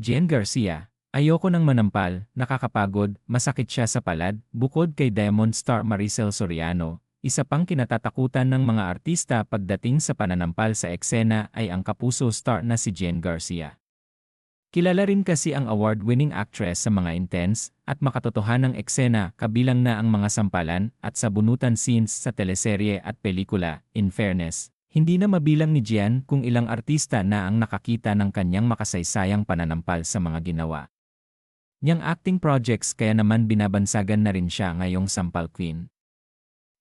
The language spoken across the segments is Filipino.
Jen Garcia, ayoko nang manampal, nakakapagod, masakit siya sa palad, bukod kay Diamond Star Maricel Soriano. Isa pang kinatatakutan ng mga artista pagdating sa pananampal sa eksena ay ang kapuso star na si Jen Garcia. Kilala rin kasi ang award-winning actress sa mga intense at makatotohanang eksena kabilang na ang mga sampalan at sabunutan scenes sa teleserye at pelikula. In fairness, hindi na mabilang ni Jian kung ilang artista na ang nakakita ng kanyang makasaysayang pananampal sa mga ginawa. Niyang acting projects kaya naman binabansagan na rin siya ngayong Sampal Queen.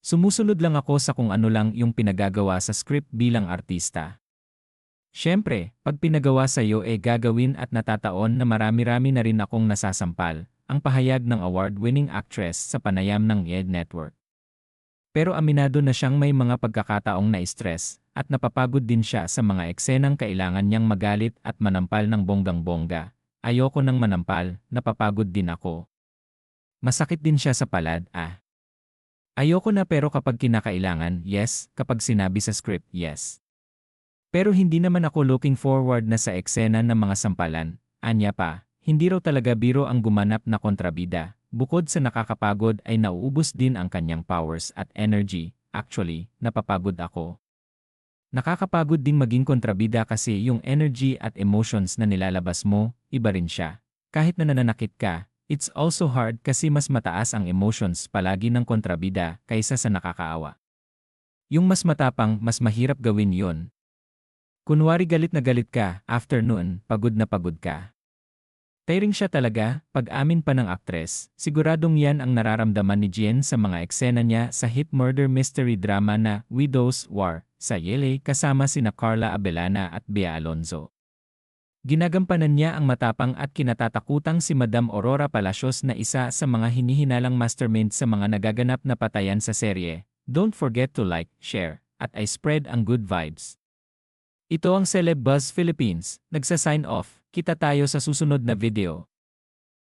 Sumusunod lang ako sa kung ano lang yung pinagagawa sa script bilang artista. Siyempre, pag pinagawa sa iyo eh gagawin at natataon na marami-rami na rin akong nasasampal, ang pahayag ng award-winning actress sa panayam ng ED Network. Pero aminado na siyang may mga pagkakataong na-stress at napapagod din siya sa mga eksenang kailangan niyang magalit at manampal ng bonggang-bongga. Ayoko ng manampal, napapagod din ako. Masakit din siya sa palad, ah. Ayoko na pero kapag kinakailangan, yes, kapag sinabi sa script, yes. Pero hindi naman ako looking forward na sa eksena ng mga sampalan. Anya pa, hindi raw talaga biro ang gumanap na kontrabida. Bukod sa nakakapagod ay nauubos din ang kanyang powers at energy. Actually, napapagod ako. Nakakapagod din maging kontrabida kasi yung energy at emotions na nilalabas mo, iba rin siya. Kahit na nananakit ka, It's also hard kasi mas mataas ang emotions palagi ng kontrabida kaysa sa nakakaawa. Yung mas matapang, mas mahirap gawin yon. Kunwari galit na galit ka, after noon, pagod na pagod ka. Tiring siya talaga, pag-amin pa ng aktres, siguradong yan ang nararamdaman ni Jen sa mga eksena niya sa hit murder mystery drama na Widow's War sa Yele kasama sina Carla Abelana at Bea Alonzo. Ginagampanan niya ang matapang at kinatatakutang si Madam Aurora Palacios na isa sa mga hinihinalang mastermind sa mga nagaganap na patayan sa serye. Don't forget to like, share, at I spread ang good vibes. Ito ang Celeb Buzz Philippines, nagsa-sign off. Kita tayo sa susunod na video.